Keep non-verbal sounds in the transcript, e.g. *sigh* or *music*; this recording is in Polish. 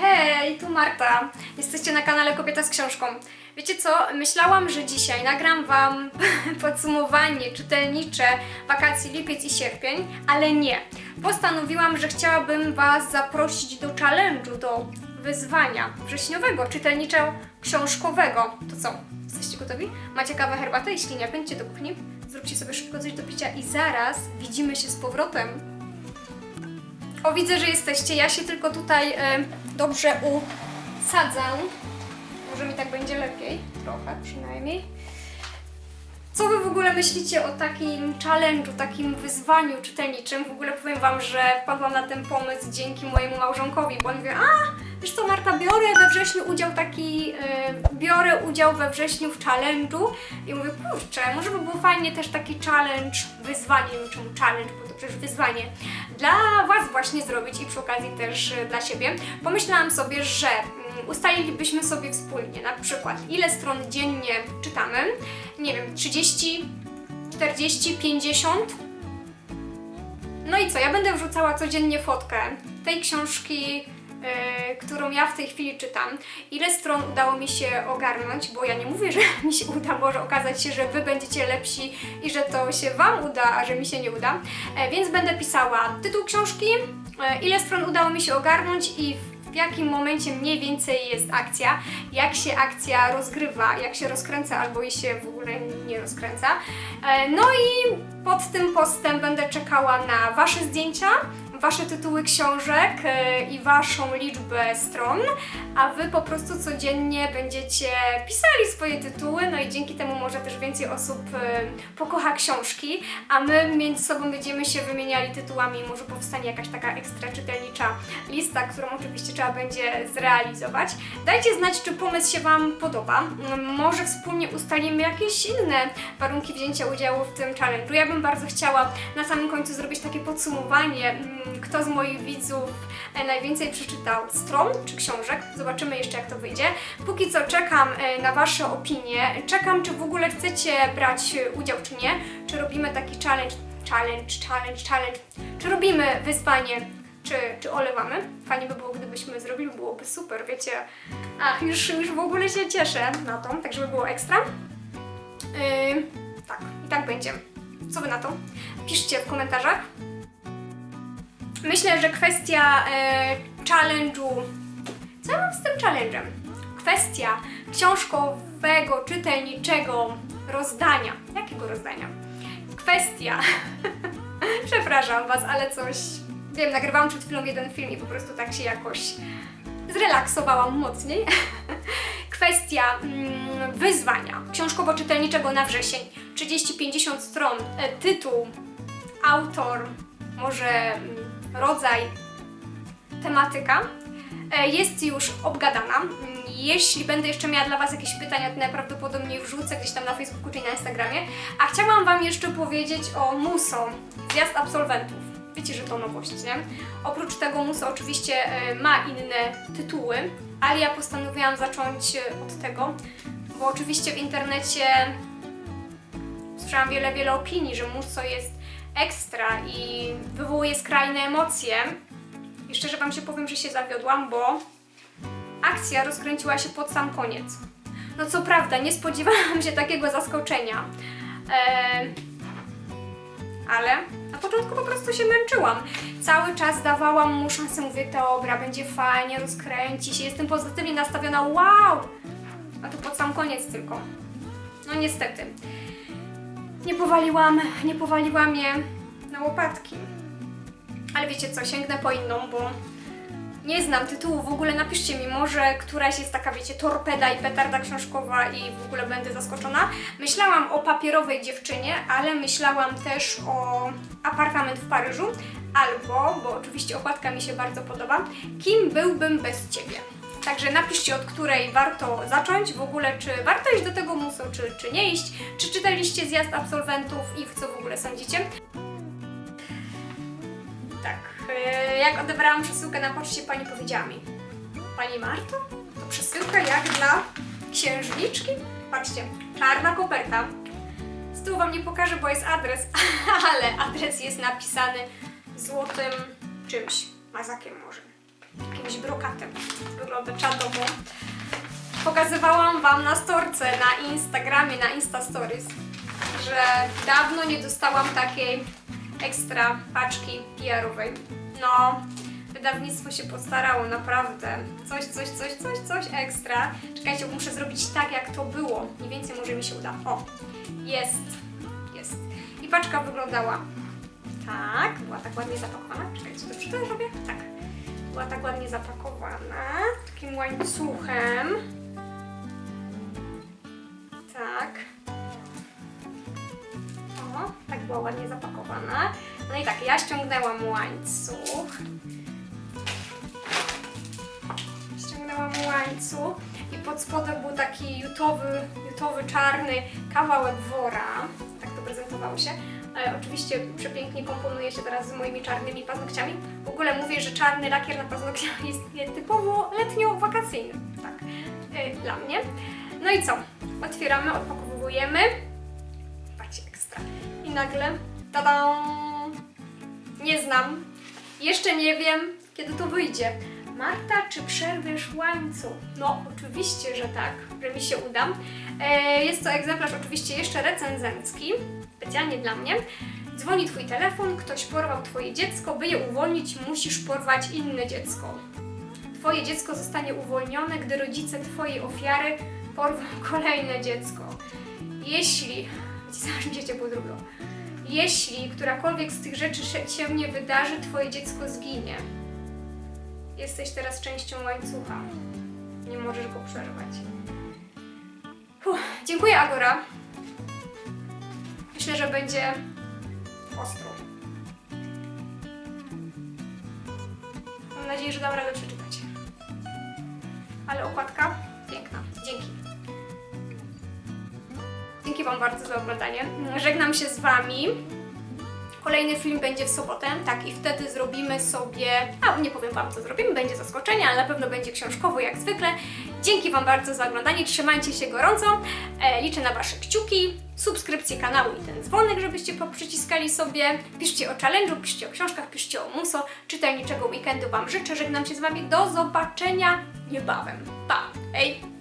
Hej, tu Marta. Jesteście na kanale Kobieta z książką. Wiecie co? Myślałam, że dzisiaj nagram Wam *laughs* podsumowanie czytelnicze wakacji lipiec i sierpień, ale nie. Postanowiłam, że chciałabym Was zaprosić do challenge'u, do wyzwania wrześniowego, czytelniczo-książkowego. To co? Jesteście gotowi? Macie kawę, herbatę? Jeśli nie, pędźcie do kuchni, zróbcie sobie szybko coś do picia i zaraz widzimy się z powrotem. O, widzę, że jesteście. Ja się tylko tutaj e, dobrze usadzam. Może mi tak będzie lepiej. Trochę przynajmniej. Co wy w ogóle myślicie o takim challenge'u, takim wyzwaniu czytelniczym? W ogóle powiem wam, że wpadłam na ten pomysł dzięki mojemu małżonkowi, bo on mówi, a wiesz co Marta, biorę we wrześniu udział taki, e, biorę udział we wrześniu w challenge'u i mówię, kurczę, może by było fajnie też taki challenge, wyzwanie, czemu challenge, bo to przecież wyzwanie, dla was właśnie zrobić i przy okazji też e, dla siebie. Pomyślałam sobie, że mm, ustalilibyśmy sobie wspólnie na przykład ile stron dziennie czytamy, nie wiem, 30, 40, 50. No i co, ja będę wrzucała codziennie fotkę tej książki, którą ja w tej chwili czytam. Ile stron udało mi się ogarnąć, bo ja nie mówię, *laughs* że mi się uda, może okazać się, że wy będziecie lepsi i że to się wam uda, a że mi się nie uda. E, więc będę pisała tytuł książki, e, ile stron udało mi się ogarnąć i w jakim momencie mniej więcej jest akcja, jak się akcja rozgrywa, jak się rozkręca albo i się w ogóle nie rozkręca. E, No i pod tym postem będę czekała na Wasze zdjęcia, Wasze tytuły książek e, i Waszą liczbę stron, a Wy po prostu codziennie będziecie pisali swoje tytuły, no i dzięki temu może też więcej osób e, pokocha książki, a my między sobą będziemy się wymieniali tytułami, może powstanie jakaś taka ekstra czytelnicza lista, którą oczywiście trzeba będzie zrealizować. Dajcie znać, czy pomysł się Wam podoba. Mm, Może wspólnie ustalimy jakieś inne warunki wzięcia udziału w tym challenge'u. Ja bym bardzo chciała na samym końcu zrobić takie podsumowanie, mm, kto z moich widzów e, najwięcej przeczytał stron czy książek. Zobaczymy jeszcze, jak to wyjdzie. Póki co czekam e, na Wasze opinie. Czekam, czy w ogóle chcecie brać udział, czy nie. Czy robimy taki challenge, challenge, challenge, challenge. Czy robimy wyzwanie czy, czy olewamy. Fajnie by było, gdybyśmy zrobili, byłoby super, wiecie. A, już, już w ogóle się cieszę na to, tak żeby było ekstra. Yy, tak, i tak będzie. Co wy na to? Piszcie w komentarzach. Myślę, że kwestia e, challenge'u. Co ja mam z tym challenge'em? Kwestia książkowego, czytelniczego rozdania. Jakiego rozdania? Kwestia. *laughs* Przepraszam Was, ale coś. Wiem, nagrywałam przed chwilą jeden film i po prostu tak się jakoś zrelaksowałam mocniej. *laughs* Kwestia mm, wyzwania książkowo-czytelniczego na wrzesień. 30-50 stron, e, tytuł, autor, może mm, rodzaj, tematyka e, jest już obgadana. Jeśli będę jeszcze miała dla Was jakieś pytania, to najprawdopodobniej wrzucę gdzieś tam na Facebooku czy na Instagramie. A chciałam Wam jeszcze powiedzieć o MUSO, zjazd absolwentów. Wiecie, że to nowość, nie? Oprócz tego MUSO oczywiście e, ma inne tytuły, ale ja postanowiłam zacząć e, od tego, bo oczywiście w internecie słyszałam wiele, wiele opinii, że MUSO jest ekstra i wywołuje skrajne emocje. I szczerze Wam się powiem, że się zawiodłam, bo akcja rozkręciła się pod sam koniec. No co prawda, nie spodziewałam się takiego zaskoczenia. Eee, ale na początku po prostu się męczyłam. Cały czas dawałam mu szansę, mówię, dobra, będzie fajnie, rozkręci się, jestem pozytywnie nastawiona, wow! A to pod sam koniec tylko. No niestety. Nie powaliłam, nie powaliłam je na łopatki. Ale wiecie co, sięgnę po inną, bo nie znam tytułu, w ogóle napiszcie mi, może któraś jest taka, wiecie, torpeda i petarda książkowa i w ogóle będę zaskoczona. Myślałam o papierowej dziewczynie, ale myślałam też o apartament w Paryżu, albo, bo oczywiście okładka mi się bardzo podoba, kim byłbym bez Ciebie. Także napiszcie, od której warto zacząć, w ogóle czy warto iść do tego musu, czy, czy nie iść, czy czytaliście zjazd absolwentów i co w ogóle sądzicie. Tak, e, jak odebrałam przesyłkę na poczcie, pani powiedziała mi Pani Marto, to przesyłka jak dla księżniczki? Patrzcie, czarna koperta. Z tyłu wam nie pokażę, bo jest adres, *laughs* ale adres jest napisany złotym czymś, mazakiem może. Jakimś brokatem. Wygląda czadowo. Pokazywałam Wam na storce, na Instagramie, na Insta Stories, że dawno nie dostałam takiej ekstra paczki PR-owej. No, wydawnictwo się postarało, naprawdę. Coś, coś, coś, coś, coś ekstra. Czekajcie, muszę zrobić tak, jak to było. Mniej więcej może mi się uda. O, jest, jest. I paczka wyglądała tak, była tak ładnie zapakowana. Czekajcie, dobrze to robię? Tak. Była tak ładnie zapakowana, takim łańcuchem. Tak. O, tak była ładnie zapakowana. No i tak, ja ściągnęłam łańcuch. Ściągnęłam łańcuch i pod spodem był taki jutowy, jutowy czarny kawałek wora. Tak to prezentowało się. Ale oczywiście przepięknie komponuje się teraz z moimi czarnymi paznokciami. W ogóle mówię, że czarny lakier na paznokciach *laughs* jest typowo letnio-wakacyjny. Tak, yy, dla mnie. No i co? Otwieramy, odpakowujemy. Patrzcie, ekstra. I nagle, tada! Nie znam. Jeszcze nie wiem, kiedy to wyjdzie. Marta, czy przerwiesz łańcuch? No, oczywiście, że tak, że mi się uda. E, jest to egzemplarz oczywiście jeszcze recenzencki, specjalnie dla mnie. Dzwoni twój telefon, ktoś porwał twoje dziecko, by je uwolnić, musisz porwać inne dziecko. Twoje dziecko zostanie uwolnione, gdy rodzice twojej ofiary porwą *laughs* kolejne dziecko. Jeśli, się ciepło zrobiło, jeśli którakolwiek z tych rzeczy się- nie wydarzy, twoje dziecko zginie. Jesteś teraz częścią łańcucha. Nie możesz go przerwać. Uff, dziękuję, Agora. Myślę, że będzie ostro. Mam nadzieję, że dam radę przeczytać. Ale okładka piękna. Dzięki. Dzięki Wam bardzo za oglądanie. Żegnam się z Wami. Kolejny film będzie w sobotę, tak, i wtedy zrobimy sobie, a nie powiem Wam co zrobimy, będzie zaskoczenie, ale na pewno będzie książkowo jak zwykle. Dzięki Wam bardzo za oglądanie, trzymajcie się gorąco, e, liczę na Wasze kciuki, subskrypcję kanału i ten dzwonek, żebyście poprzyciskali sobie. Piszcie o challenge'u, piszcie o książkach, piszcie o muso, czytelniczego weekendu Wam życzę, żegnam się z Wami, do zobaczenia niebawem. Pa! Ej!